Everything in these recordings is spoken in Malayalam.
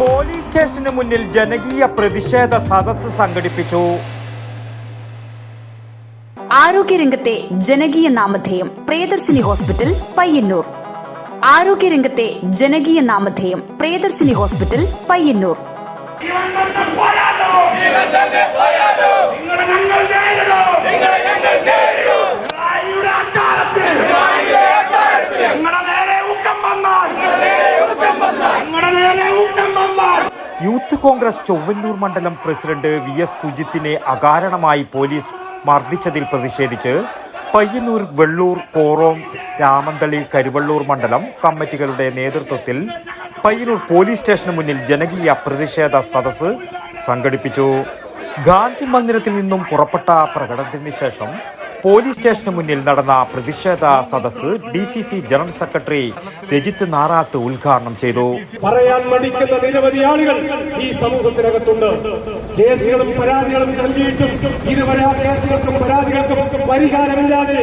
പോലീസ് സ്റ്റേഷന് മുന്നിൽ ജനകീയ പ്രതിഷേധ സദസ് സംഘടിപ്പിച്ചു. ആരോഗ്യരംഗത്തെ ജനകീയ നാമധേയം പ്രിയദർശിനി ഹോസ്പിറ്റൽ പയ്യന്നൂർ. ആരോഗ്യരംഗത്തെ ജനകീയ നാമധേയം പ്രിയദർശിനി ഹോസ്പിറ്റൽ പയ്യന്നൂർ. യൂത്ത് കോൺഗ്രസ് ചൊവ്വന്നൂർ മണ്ഡലം പ്രസിഡന്റ് വി എസ് സുജിത്തിനെ അകാരണമായി പോലീസ് മർദ്ദിച്ചതിൽ പ്രതിഷേധിച്ച് പയ്യന്നൂർ വെള്ളൂർ കോറോം രാമന്തളി കരുവള്ളൂർ മണ്ഡലം കമ്മിറ്റികളുടെ നേതൃത്വത്തിൽ പയ്യന്നൂർ പോലീസ് സ്റ്റേഷന് മുന്നിൽ ജനകീയ പ്രതിഷേധ സദസ്സ് സംഘടിപ്പിച്ചു. ഗാന്ധി മന്ദിരത്തിൽ നിന്നും പുറപ്പെട്ട പ്രകടനത്തിന് ശേഷം പോലീസ് സ്റ്റേഷന് മുന്നിൽ നടന്ന പ്രതിഷേധ സദസ് D C C general secretary Rajith Narath ഉദ്ഘാടനം ചെയ്തു. പറയാൻ മടിക്കുന്ന നിരവധി ആളുകൾ ഈ സമൂഹത്തിനകത്തുണ്ട്. കേസുകളും പരാതികളും നൽകിയിട്ടും ഇതുവരെ ആ കേസുകൾക്കും പരാതികൾക്കും പരിഹാരമില്ലാതെ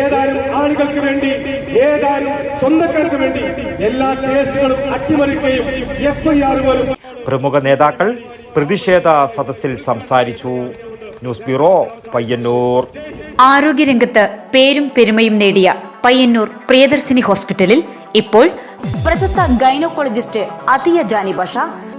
ഏതാനും ആളുകൾക്ക് വേണ്ടി ഏതാനും സ്വന്തക്കാർക്ക് വേണ്ടി എല്ലാ കേസുകളും അട്ടിമറിക്കുകയും എഫ്ഐആർ പോലും പ്രമുഖ നേതാക്കൾ പ്രതിഷേധ സദസ്സിൽ സംസാരിച്ചു. News bureau Payyanur. ആരോഗ്യരംഗത്ത് പേരും പെരുമയും നേടിയ പയ്യന്നൂർ പ്രിയദർശിനി ഹോസ്പിറ്റലിൽ ഇപ്പോൾ പ്രശസ്ത ഗൈനോക്കോളജിസ്റ്റ് അതിയ ജാനി ബഷ